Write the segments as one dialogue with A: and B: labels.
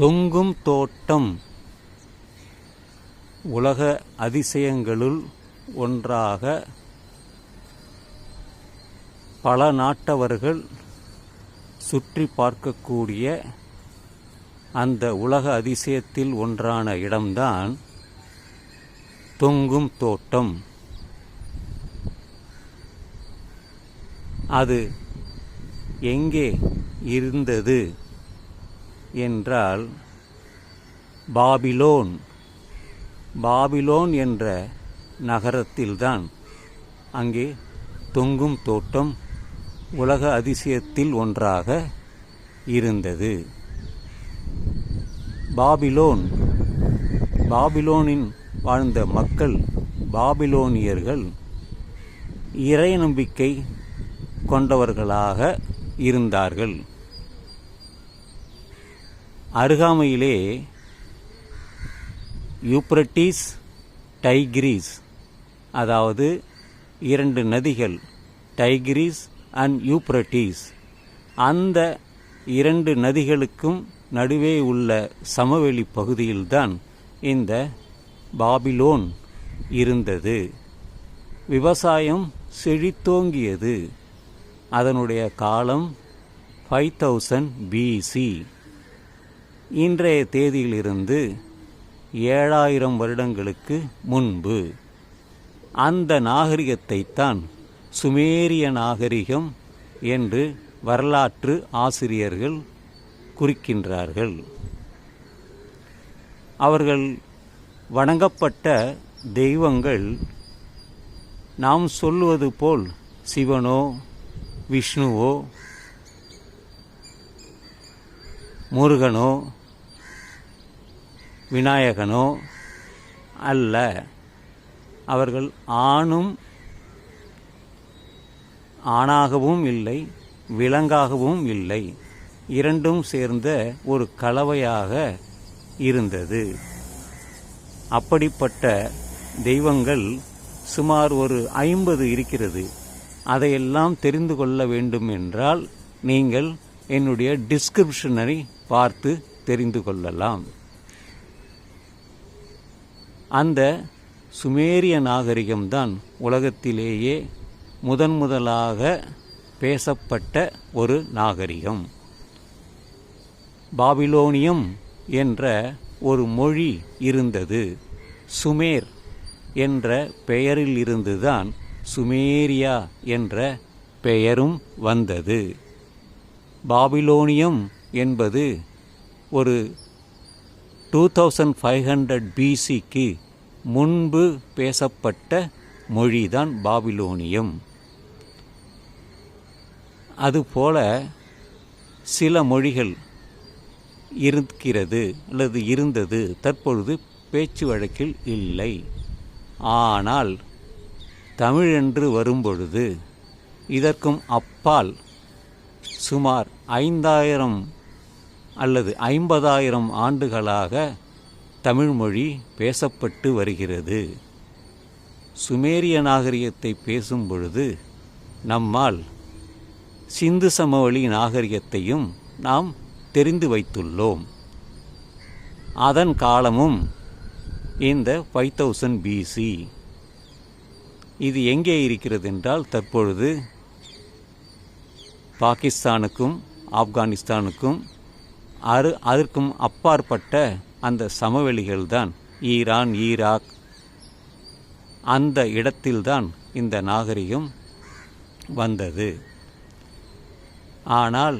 A: தொங்கும் தோட்டம் உலக அதிசயங்களுள் ஒன்றாக பல நாட்டவர்கள் சுற்றி பார்க்கக்கூடிய அந்த உலக அதிசயத்தில் ஒன்றான இடம்தான் தொங்கும் தோட்டம். அது எங்கே இருந்தது? என்றால் பாபிலோன். பாபிலோன் என்ற நகரத்தில்தான் அங்கே தொங்கும் தோட்டம் உலக அதிசயத்தில் ஒன்றாக இருந்தது. பாபிலோன் பாபிலோனின் வாழ்ந்த மக்கள் பாபிலோனியர்கள் இறை நம்பிக்கை கொண்டவர்களாக இருந்தார்கள். அருகாமையிலே யூப்ரட்டிஸ் டைகிரீஸ் அதாவது இரண்டு நதிகள் டைகிரிஸ் அண்ட் யூப்ரட்டிஸ். அந்த இரண்டு நதிகளுக்கும் நடுவே உள்ள சமவெளி பகுதியில்தான் இந்த பாபிலோன் இருந்தது. விவசாயம் செழித்தோங்கியது. அதனுடைய காலம் ஃபைவ் தௌசண்ட் பிசி இன்றைய தேதியிலிருந்து ஏழாயிரம் வருடங்களுக்கு முன்பு அந்த நாகரிகத்தைத்தான் சுமேரிய நாகரிகம் என்று வரலாற்று ஆசிரியர்கள் குறிக்கின்றார்கள். அவர்கள் வணங்கப்பட்ட தெய்வங்கள் நாம் சொல்லுவது போல் சிவனோ விஷ்ணுவோ முருகனோ விநாயகனோ அல்ல. அவர்கள் ஆணும் ஆணாகவும் இல்லை விலங்காகவும் இல்லை. இரண்டும் சேர்ந்த ஒரு கலவையாக இருந்தது. அப்படிப்பட்ட தெய்வங்கள் சுமார் ஒரு ஐம்பது இருக்கிறது. அதையெல்லாம் தெரிந்து கொள்ள வேண்டும் என்றால் நீங்கள் என்னுடைய டிஸ்கிரிப்ஷனை பார்த்து தெரிந்து கொள்ளலாம். அந்த சுமேரிய நாகரிகம்தான் உலகத்திலேயே முதன் முதலாக பேசப்பட்ட ஒரு நாகரிகம். பாபிலோனியம் என்ற ஒரு மொழி இருந்தது. சுமேர் என்ற பெயரில் இருந்துதான் சுமேரியா என்ற பெயரும் வந்தது. பாபிலோனியம் என்பது ஒரு டூ தௌசண்ட் ஃபைவ் ஹண்ட்ரட் பிசிக்கு முன்பு பேசப்பட்ட மொழிதான் பாபிலோனியம். அதுபோல சில மொழிகள் இருக்கிறது அல்லது இருந்தது. தற்பொழுது பேச்சு வழக்கில் இல்லை. ஆனால் தமிழ் என்று வரும்பொழுது இதற்கும் அப்பால் சுமார் ஐந்தாயிரம் அல்லது ஐம்பதாயிரம் ஆண்டுகளாக தமிழ்மொழி பேசப்பட்டு வருகிறது. சுமேரிய நாகரிகத்தை பேசும் பொழுது நம்மால் சிந்து சமவெளி நாகரிகத்தையும் நாம் தெரிந்து வைத்துள்ளோம். அதன் காலமும் இந்த ஃபைவ் தௌசண்ட் பிசி இது எங்கே இருக்கிறது என்றால் தற்பொழுது பாகிஸ்தானுக்கும் ஆப்கானிஸ்தானுக்கும் அரு அதற்கும் அப்பாற்பட்ட அந்த சமவெளிகள்தான். ஈரான் ஈராக் அந்த இடத்தில்தான் இந்த நாகரிகம் வந்தது. ஆனால்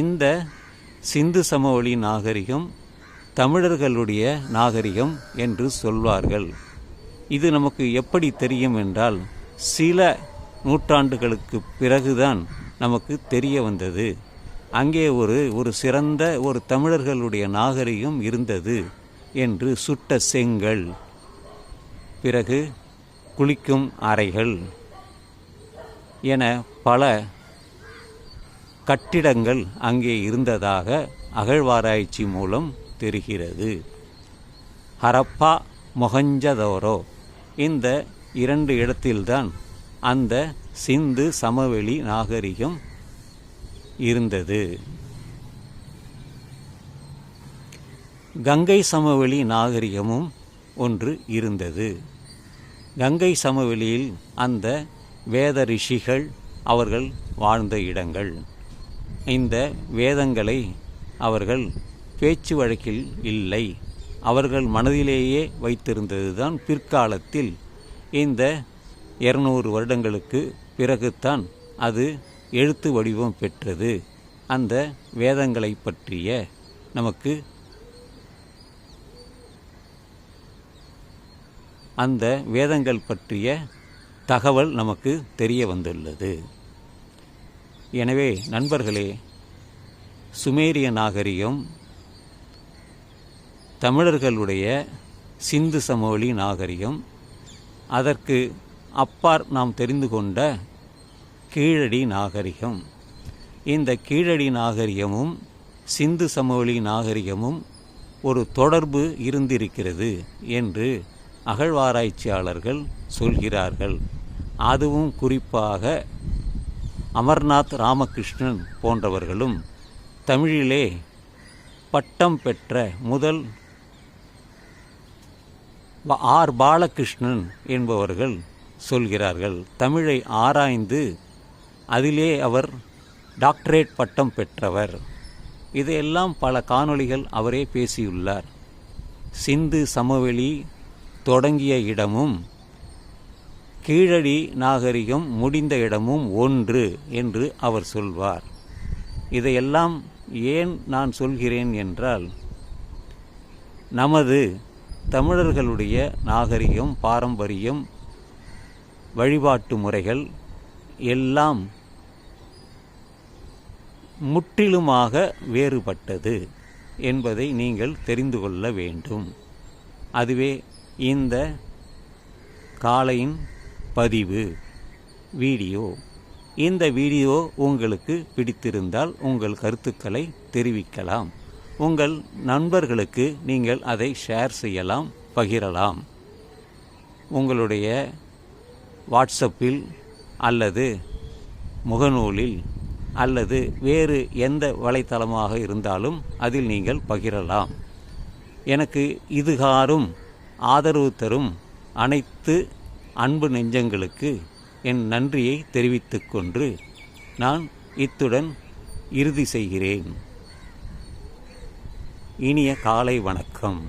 A: இந்த சிந்து சமவெளி நாகரிகம் தமிழர்களுடைய நாகரிகம் என்று சொல்வார்கள். இது நமக்கு எப்படி தெரியும் என்றால் சில நூற்றாண்டுகளுக்கு பிறகுதான் நமக்கு தெரிய வந்தது. அங்கே ஒரு ஒரு சிறந்த ஒரு தமிழர்களுடைய நாகரிகம் இருந்தது என்று சுட்ட செங்கல். பிறகு குளிக்கும் அறைகள் என பல கட்டிடங்கள் அங்கே இருந்ததாக அகழ்வாராய்ச்சி மூலம் தெரிகிறது. ஹரப்பா மொஹஞ்சதோரோ இந்த இரண்டு இடத்தில்தான் அந்த சிந்து சமவெளி நாகரிகம் இருந்தது. கங்கை சமவெளி நாகரிகமும் ஒன்று இருந்தது. கங்கை சமவெளியில் அந்த வேத ரிஷிகள் அவர்கள் வாழ்ந்த இடங்கள். இந்த வேதங்களை அவர்கள் பேச்சு வழக்கில் இல்லை. அவர்கள் மனதிலேயே வைத்திருந்ததுதான் பிற்காலத்தில் இந்த இருநூறு வருடங்களுக்கு பிறகுதான் அது எழுத்து வடிவம் பெற்றது. அந்த வேதங்களை பற்றிய நமக்கு அந்த வேதங்கள் பற்றிய தகவல் நமக்கு தெரிய வந்துள்ளது. எனவே நண்பர்களே சுமேரிய நாகரிகம் தமிழர்களுடைய சிந்து சமவெளி நாகரிகம் அதற்கு அப்பார் நாம் தெரிந்து கொண்ட கீழடி நாகரிகம். இந்த கீழடி நாகரிகமும் சிந்து சமவெளி நாகரிகமும் ஒரு தொடர்பு இருந்திருக்கிறது என்று அகழ்வாராய்ச்சியாளர்கள் சொல்கிறார்கள். அதுவும் குறிப்பாக அமர்நாத் ராமகிருஷ்ணன் போன்றவர்களும் தமிழிலே பட்டம் பெற்ற முதல் ப- ஆர் பாலகிருஷ்ணன் என்பவர்கள் சொல்கிறார்கள். தமிழை ஆராய்ந்து அதிலே அவர் டாக்டரேட் பட்டம் பெற்றவர். இதையெல்லாம் பல காணொளிகள் அவரே பேசியுள்ளார். சிந்து சமவெளி தொடங்கிய இடமும் கீழடி நாகரிகம் முடிந்த இடமும் ஒன்று என்று அவர் சொல்வார். இதையெல்லாம் ஏன் நான் சொல்கிறேன் என்றால் நமது தமிழர்களுடைய நாகரிகம் பாரம்பரியம் வழிபாட்டு முறைகள் எல்லாம் முற்றிலுமாக வேறுபட்டது என்பதை நீங்கள் தெரிந்து கொள்ள வேண்டும். அதுவே இந்த காலையின் பதிவு வீடியோ. இந்த வீடியோ உங்களுக்கு பிடித்திருந்தால் உங்கள் கருத்துக்களை தெரிவிக்கலாம். உங்கள் நண்பர்களுக்கு நீங்கள் அதை ஷேர் செய்யலாம் பகிரலாம். உங்களுடைய வாட்ஸ்அப்பில் அல்லது முகநூலில் அல்லது வேறு எந்த வலைத்தளமாக இருந்தாலும் அதில் நீங்கள் பகிரலாம். எனக்கு இதுகாரும் ஆதரவு தரும் அனைத்து அன்பு நெஞ்சங்களுக்கு என் நன்றியை தெரிவித்துக்கொண்டு நான் இத்துடன் இறுதி செய்கிறேன். இனிய காலை வணக்கம்.